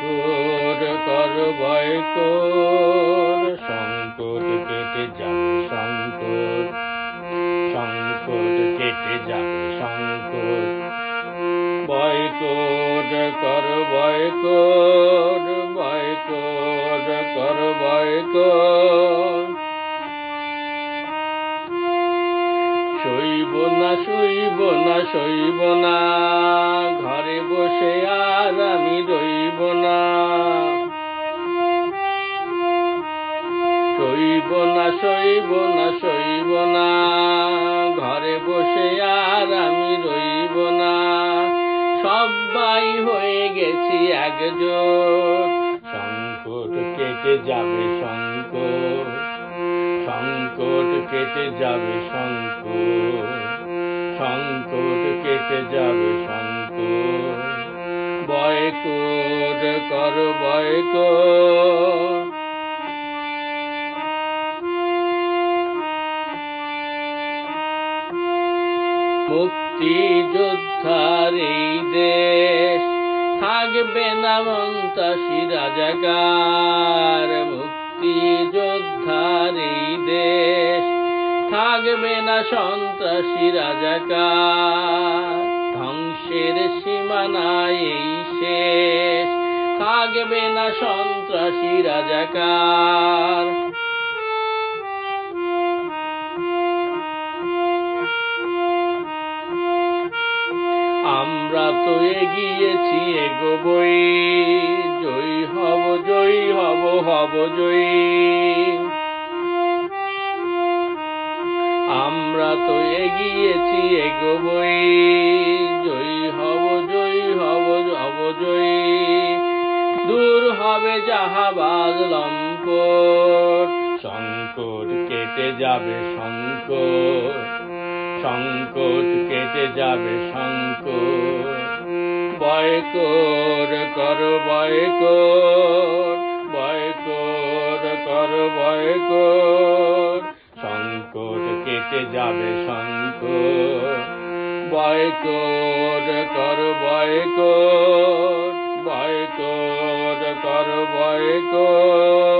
তোর কর ভয় তোর সংকট কেটে যাবে সংকট। সংকট কেটে যাবে সংকট। ভয় তোর কর তোর ভয় তোর কর শৈব না শৈব না শৈব না, ঘরে বসে আ শৈব না শৈব না শৈব না ঘরে বসে আর আমি রইব না সবাই হয়ে গেছি একজোট। সংকট কেটে যাবে সংকট। সংকট কেটে যাবে সংকট। সংকট কেটে যাবে সংকট। বয়কট কর বয়কট মুক্তি যোদ্ধার এই দেশ। থাকবে না মন্তাসী রাজাকার মুক্তি যোদ্ধার এই দেশ। থাকবে না সন্ত্রাসী রাজাকার, ধ্বংসের সীমানায় এই শেষ। থাকবে না সন্ত্রাসী রাজাকার আমরা তো এগিয়েছি, এগোবই। জয়ী হব জয়ী হব হব জয়ী। আমরা তো এগিয়েছি, এগোবই। জয়ী হব জয়ী হব হব জয়ী। দূর হবে জাহাবাজ লম্পট, সংকট কেটে যাবে সংকট। সংকট কেটে যাবে সংকট বয়কট কর বয়কট বয়কট কর বয়কট সংকট কেটে যাবে সংকট বয়কট কর বয়কট বয়কট কর বয়কট